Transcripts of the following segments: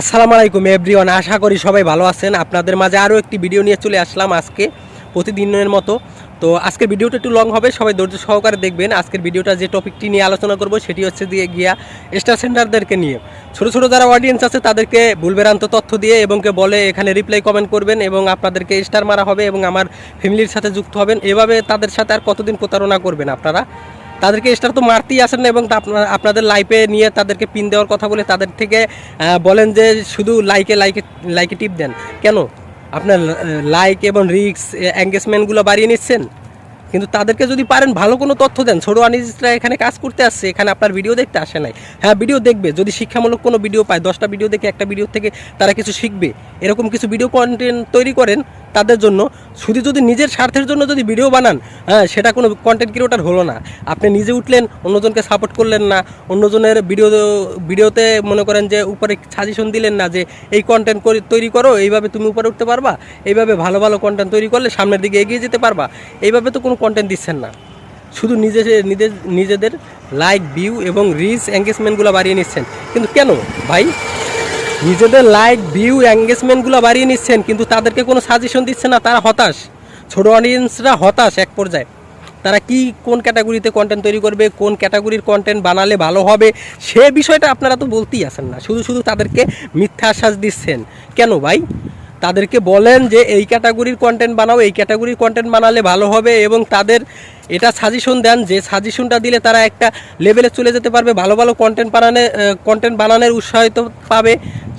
আসসালামু আলাইকুম এভরিওয়ান আশা করি সবাই ভালো আছেন। আপনাদের মাঝে আরও একটি ভিডিও নিয়ে চলে আসলাম আজকে, প্রতিদিনের মতো। তো আজকের ভিডিওটা একটু লং হবে, সবাই ধৈর্য সহকারে দেখবেন। আজকের ভিডিওটা যে টপিকটি নিয়ে আলোচনা করব, সেটি হচ্ছে দিয়ে গিয়া স্টার সেন্টারদেরকে নিয়ে। ছোটো ছোটো যারা অডিয়েন্স আছে, তাদেরকে ভুলবেরান্ত তথ্য দিয়ে এবং কে বলে, এখানে রিপ্লাই কমেন্ট করবেন এবং আপনাদেরকে স্টার মারা হবে এবং আমার ফ্যামিলির সাথে যুক্ত হবেন। এভাবে তাদের সাথে আর কতদিন প্রতারণা করবেন আপনারা? তাদেরকে স্টার তো মারতেই আসেন না এবং আপনাদের লাইফে নিয়ে তাদেরকে পিন দেওয়ার কথা বলে তাদের থেকে বলেন যে শুধু লাইকে লাইকে লাইকে টিপ দেন। কেন? আপনার লাইক এবং রিক্স এঙ্গেজমেন্টগুলো বাড়িয়ে নিচ্ছেন। কিন্তু তাদেরকে যদি পারেন, ভালো কোনো তথ্য দেন। ছোটো আনিজরা এখানে কাজ করতে আসছে, এখানে আপনার ভিডিও দেখতে আসে নাই। হ্যাঁ ভিডিও দেখবে। যদি শিক্ষামূলক কোনো ভিডিও পায়, দশটা ভিডিও দেখে একটা ভিডিও থেকে তারা কিছু শিখবে। এরকম কিছু ভিডিও কন্টেন্ট তৈরি করেন তাদের জন্য। শুধু যদি নিজের স্বার্থের জন্য যদি ভিডিও বানান হ্যাঁ সেটা কোনো কন্টেন্ট ক্রিয়েটার হলো না। আপনি নিজে উঠলেন, অন্যজনকে সাপোর্ট করলেন না, অন্যজনের ভিডিও ভিডিওতে মনে করেন যে উপরে সাজেশন দিলেন না যে এই কন্টেন্ট তৈরি করো, এইভাবে তুমি উপরে উঠতে পারবা, এইভাবে ভালো ভালো কন্টেন্ট তৈরি করলে সামনের দিকে এগিয়ে যেতে পারবা। এইভাবে তো কোনো কন্টেন্ট দিচ্ছেন না। শুধু নিজে নিজের নিজেদের লাইক ভিউ এবং রিচ এঙ্গেজমেন্টগুলো বাড়িয়ে নিচ্ছেন। কিন্তু কেন? ভাই নিজেদের লাইক ভিউ এঙ্গেজমেন্টগুলো বাড়িয়ে নিচ্ছেন, কিন্তু তাদেরকে কোনো সাজেশন দিচ্ছে না, তারা হতাশ। ছোট অডিয়েন্সরা হতাশ এক পর্যায়ে। তারা কি, কোন ক্যাটাগরিতে কন্টেন্ট তৈরি করবে, কোন ক্যাটাগরির কন্টেন্ট বানালে ভালো হবে, সে বিষয়টা আপনারা তো বলতেই আসেন না। শুধু শুধু তাদেরকে মিথ্যা আশ্বাস দিচ্ছেন। কেন ভাই? তাদেরকে বলেন যে এই ক্যাটাগরির কন্টেন্ট বানাও, এই ক্যাটাগরির কন্টেন্ট বানালে ভালো হবে এবং তাদের এটা সাজেশন দেন যে সাজেশনটা দিলে তারা একটা লেভেলে চলে যেতে পারবে, ভালো ভালো কন্টেন্ট বানানে কন্টেন্ট বানানোর উৎসাহিত পাবে।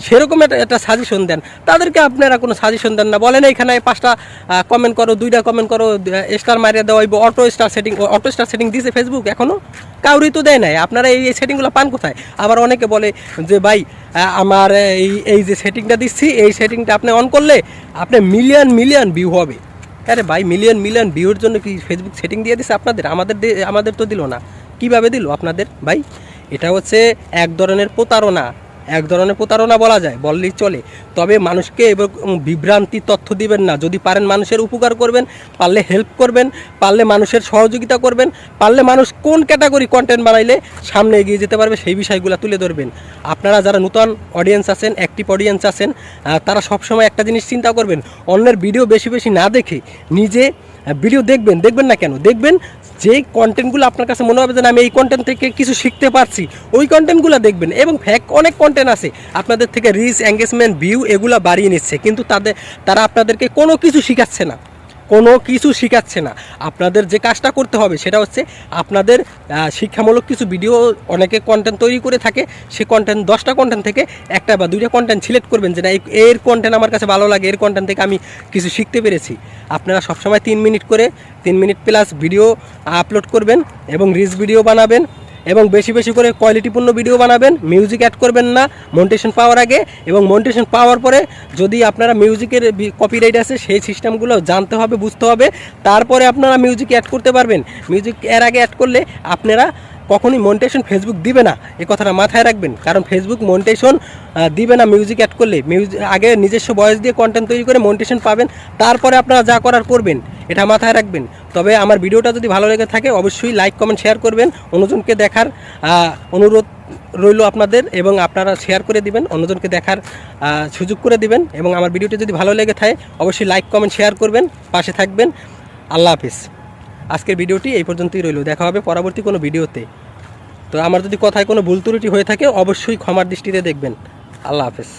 সেরকম একটা একটা সাজেশন দেন। তাদেরকে আপনারা কোনো সাজেশন দেন না। বলেন এখানে পাঁচটা কমেন্ট করো, দুইটা কমেন্ট করো স্টার মারিয়ে দেওয়া হইব auto star setting auto star setting দিয়েছে ফেসবুক এখনও কাউরি তো দেয় নাই। আপনারা এই সেটিংগুলো পান কোথায়? আবার অনেকে বলে যে, ভাই আমার এই এই যে সেটিংটা দিচ্ছি, এই সেটিংটা আপনি অন করলে আপনি মিলিয়ন মিলিয়ন ভিউ হবে। আরে ভাই মিলিয়ন মিলিয়ন ভিউর জন্য কি ফেসবুক সেটিং দিয়ে দিচ্ছে আপনাদের? আমাদের আমাদের তো দিল না। কীভাবে দিল আপনাদের ভাই? এটা হচ্ছে এক ধরনের প্রতারণা। এক ধরনের প্রতারণা বলা যায়, বললেই চলে। তবে মানুষকে এবং বিভ্রান্তি তথ্য দিবেন না। যদি পারেন মানুষের উপকার করবেন, পারলে হেল্প করবেন, পারলে মানুষের সহযোগিতা করবেন, পারলে মানুষ কোন ক্যাটাগরি কন্টেন্ট বানাইলে সামনে এগিয়ে যেতে পারবে সেই বিষয়গুলো তুলে ধরবেন। আপনারা যারা নতুন অডিয়েন্স আছেন অ্যাক্টিভ অডিয়েন্স আছেন তারা সবসময় একটা জিনিস চিন্তা করবেন, অন্যের ভিডিও বেশি বেশি না দেখে নিজে ভিডিও দেখবেন। দেখবেন না কেন? দেখবেন যে কন্টেন্টগুলো আপনার কাছে মনে হবে যে আমি এই কন্টেন্ট থেকে কিছু শিখতে পারছি, ওই কন্টেন্টগুলো দেখবেন। এবং ফ্যাক অনেক কন্টেন্ট আছে। আপনাদের থেকে রিচ এঙ্গেজমেন্ট ভিউ এগুলো বাড়িয়ে নিচ্ছে। কিন্তু তাদের, তারা আপনাদেরকে কোনো কিছু শিখাচ্ছে না। কোনো কিছু শিখাচ্ছে না। আপনাদের যে কাজটা করতে হবে সেটা হচ্ছে আপনাদের শিক্ষামূলক কিছু ভিডিও অনেকে কন্টেন্ট তৈরি করে থাকে, সে কন্টেন্ট দশটা কন্টেন্ট থেকে একটা বা দুইটা কন্টেন্ট সিলেক্ট করবেন যে না এর কন্টেন্ট আমার কাছে ভালো লাগে, এর কন্টেন্ট থেকে আমি কিছু শিখতে পেরেছি। আপনারা সবসময় তিন মিনিট করে, তিন মিনিট প্লাস ভিডিও আপলোড করবেন এবং রিচ ভিডিও বানাবেন। এবং বেশি বেশি করে কোয়ালিটিপূর্ণ ভিডিও বানাবেন। মিউজিক অ্যাড করবেন না। মন্টেশন পাওয়ার আগে এবং মন্টেশন পাওয়ার পরে যদি আপনারা মিউজিকের কপিরাইট আছে, সেই সিস্টেমগুলো জানতে হবে, বুঝতে হবে। তারপরে আপনারা মিউজিক অ্যাড করতে পারবেন। মিউজিক এর আগে অ্যাড করলে আপনারা কখনই মন্টেশন ফেসবুক দিবে না। এ কথাটা মাথায় রাখবেন। কারণ ফেসবুক মন্টেশন দিবে না মিউজিক অ্যাড করলে। মিউজিক আগে নিজস্ব বয়স দিয়ে কন্টেন্ট তৈরি করে মন্টেশন পাবেন। তারপরে আপনারা যা করার করবেন, এটা মাথায় রাখবেন। তবে আমার ভিডিওটা যদি ভালো লেগে থাকে, অবশ্যই লাইক কমেন্ট শেয়ার করবেন। অন্যজনকে দেখার অনুরোধ রইল আপনাদের এবং আপনারা শেয়ার করে দিবেন। অন্যজনকে দেখার সুযোগ করে দিবেন। এবং আমার ভিডিওটি যদি ভালো লেগে থাকে, অবশ্যই লাইক কমেন্ট শেয়ার করবেন। পাশে থাকবেন। আল্লাহ হাফিজ। আজকের ভিডিওটি এই পর্যন্তই রইল। দেখা হবে পরবর্তী কোনো ভিডিওতে। তো আমার যদি কথায় কোনো ভুল ত্রুটি হয়ে থাকে, অবশ্যই ক্ষমার দৃষ্টিতে দেখবেন। আল্লাহ হাফেজ।